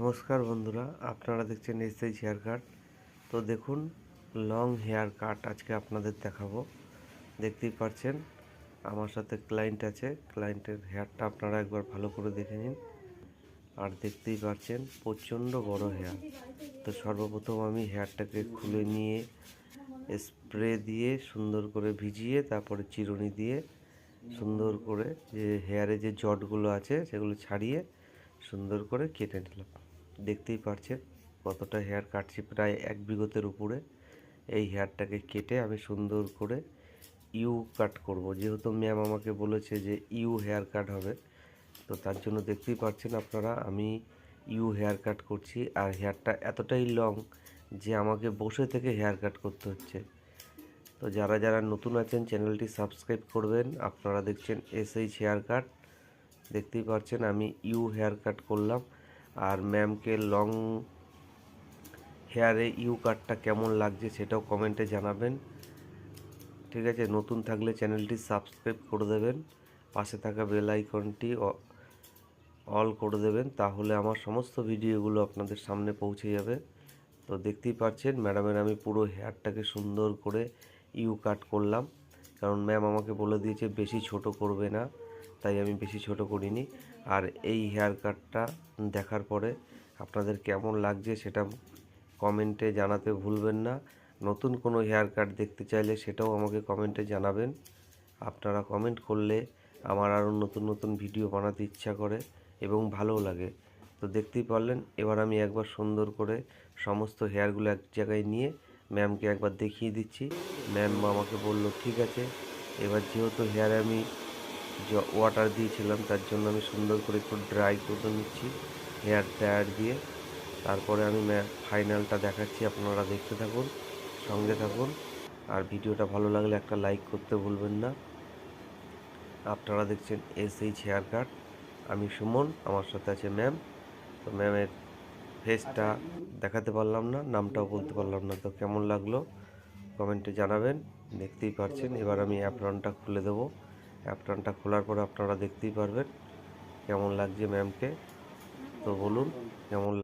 নমস্কার বন্ধুরা, আপনারা দেখছেন এসআই হেয়ার কাট। তো দেখুন লং হেয়ার কাট আজকে আপনাদের দেখাবো। দেখতেই পাচ্ছেন আমার সাথে ক্লায়েন্ট আছে। ক্লায়েন্টের হেয়ারটা আপনারা একবার ভালো করে দেখে নিন। আর দেখতেই পাচ্ছেন প্রচণ্ড বড় হেয়ার তো সর্বপ্রথম আমি হেয়ারটাকে খুলে নিয়ে স্প্রে দিয়ে সুন্দর করে ভিজিয়ে, তারপরে চিরুনি দিয়ে সুন্দর করে যে হেয়ারে যে জটগুলো আছে, সেগুলো ছাড়িয়ে সুন্দর করে কেটে নিলাম। দেখতেই পাচ্ছেন কতটা হেয়ার কাটছি প্রায় এক বিঘতের উপরে। এই হেয়ারটাকে কেটে আমি সুন্দর করে ইউ কাট করব। যেহেতু ম্যাম আমাকে বলেছে যে ইউ হেয়ার কাট হবে, তো তার জন্য দেখতেই পাচ্ছেন আপনারা, আমি ইউ হেয়ার কাট করছি আর হেয়ারটা এতটাই লং যে আমাকে বসে থেকে হেয়ার কাট করতে হচ্ছে। তো যারা যারা নতুন আছেন, চ্যানেলটি সাবস্ক্রাইব করবেন, আপনারা দেখছেন এস এইচ হেয়ার কাট দেখতেই পাচ্ছেন আমি ইউ হেয়ার কাট করলাম। আর ম্যামকে লং হেয়ারে ইউ কাটটা কেমন লাগছে সেটাও কমেন্টে জানাবেন। ঠিক আছে, নতুন থাকলে চ্যানেলটি সাবস্ক্রাইব করে দেবেন, পাশে থাকা বেল আইকনটি অল করে দেবেন, তাহলে আমার সমস্ত ভিডিওগুলো আপনাদের সামনে পৌঁছে যাবে। তো দেখতেই পাচ্ছেন, ম্যাডামের আমি পুরো হেয়ারটাকে সুন্দর করে ইউ কাট করলাম। কারণ ম্যাম আমাকে বলে দিয়েছে বেশি ছোট করবে না, তাই আমি বেশি ছোট করিনি। আর এই হেয়ার কাটটা দেখার পরে আপনাদের কেমন লাগছে সেটা কমেন্টে জানাতে ভুলবেন না। নতুন কোনো হেয়ার কাট দেখতে চাইলে সেটাও আমাকে কমেন্টে জানাবেন। আপনারা কমেন্ট করলে আমার আরও নতুন নতুন ভিডিও বানাতে ইচ্ছা করে এবং ভালোও লাগে। তো দেখতেই পারলেন, এবার আমি একবার সুন্দর করে সমস্ত হেয়ারগুলো এক জায়গায় নিয়ে ম্যামকে একবার দেখিয়ে দিচ্ছি। ম্যাম আমাকে বলল, ঠিক আছে, এবার যেহেতু হেয়ারে আমি ওয়াটার দিয়েছিলাম, তার জন্য আমি সুন্দর করে একটু ড্রাই করে নিচ্ছি হেয়ার ড্রায়ার দিয়ে। তারপরে আমি ফাইনালটা দেখাচ্ছি, আপনারা দেখতে থাকুন, সঙ্গে থাকুন। আর ভিডিওটা ভালো লাগলে একটা লাইক করতে ভুলবেন না। আপনারা দেখছেন এস এইচ হেয়ার কাট আমি সুমন, আমার সাথে আছে ম্যাম। তো ম্যামের ফেসটা দেখাতে পারলাম না, নামটাও বলতে পারলাম না। তো কেমন লাগল কমেন্টে জানাবেন, দেখতেই পারছেন। এবার আমি অ্যাপ্রনটা খুলে দেবো। অ্যাপ্রনটা খোলার পর আপনারা দেখতেই পারবেন কেমন লাগছে ম্যামকে তো বলুন, কেমন